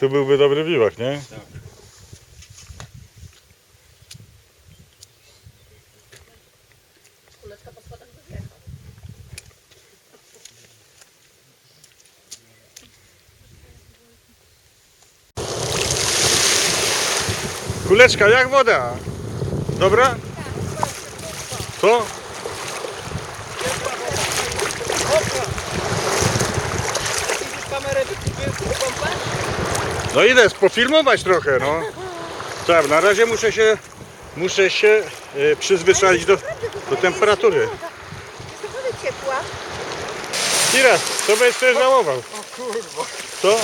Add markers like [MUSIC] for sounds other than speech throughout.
Tu byłby dobry biwak, nie? Kuleczka jak woda? Dobra? Co? Kamerę? No idę pofilmować trochę, no. Tak, na razie muszę się, muszę się e, przyzwyczaić do, do temperatury. Jest naprawdę ciepła. Tiras, to będziesz sobie żałował. O kurwa. Co?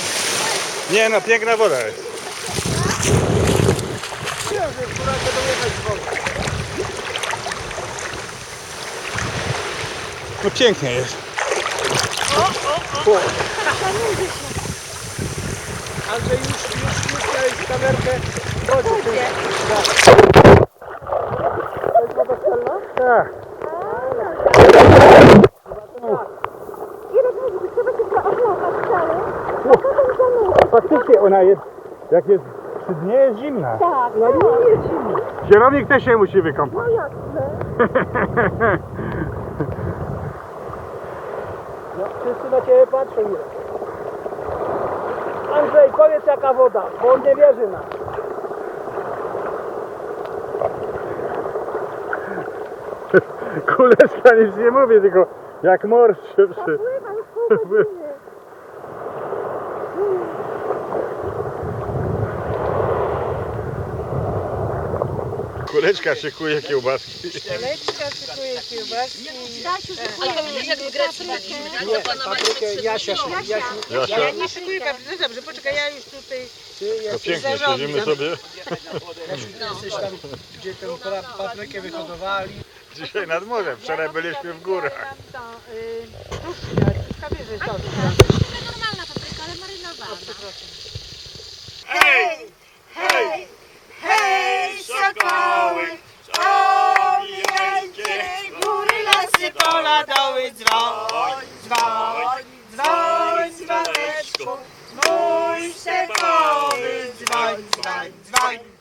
Nie, no piękna woda jest. Nie wiem, że która to dojechać z wodą. No pięknie jest. Andrzej już, już, już miałeś kamerkę. Wodzie. To jest woda szczelna? Tak. Irek mówi, trzeba się zaoplować wcale. A potem zanurzyć. Faktycznie ona jest, jak jest przy dnie jest zimna. Tak, No nie jest zimno. Kierownik też się musi wykąpać. no jasne. [LAUGHS] No, wszyscy na ciebie patrzą, Irek. Andrzej, powiedz jaka woda, bo on nie wierzy nam. Kuleczka nic nie mówi, tylko jak morsz się przy... Pływa już pół godziny. Kuleczka szykuje kiełbaski. Leczka szykuje kiełbaski. Dasiu, Ale pamiętasz jak w Grecji byliśmy, tak? Paprykę trzy Jasia, tysiące. Jasia, Jasia, Ja nie szykuję papryki. No dobrze, poczekaj, ja już tutaj... to pięknie, zarządzam. siedzimy sobie. Jesteś tam, gdzie tę paprykę wyhodowali. Dzisiaj nad morzem, wczoraj byliśmy w górach. Mam to, y. Normalna papryka, ale marynowana. Ej, Mój szefowy dzwoń, dzwoń, dzwoń.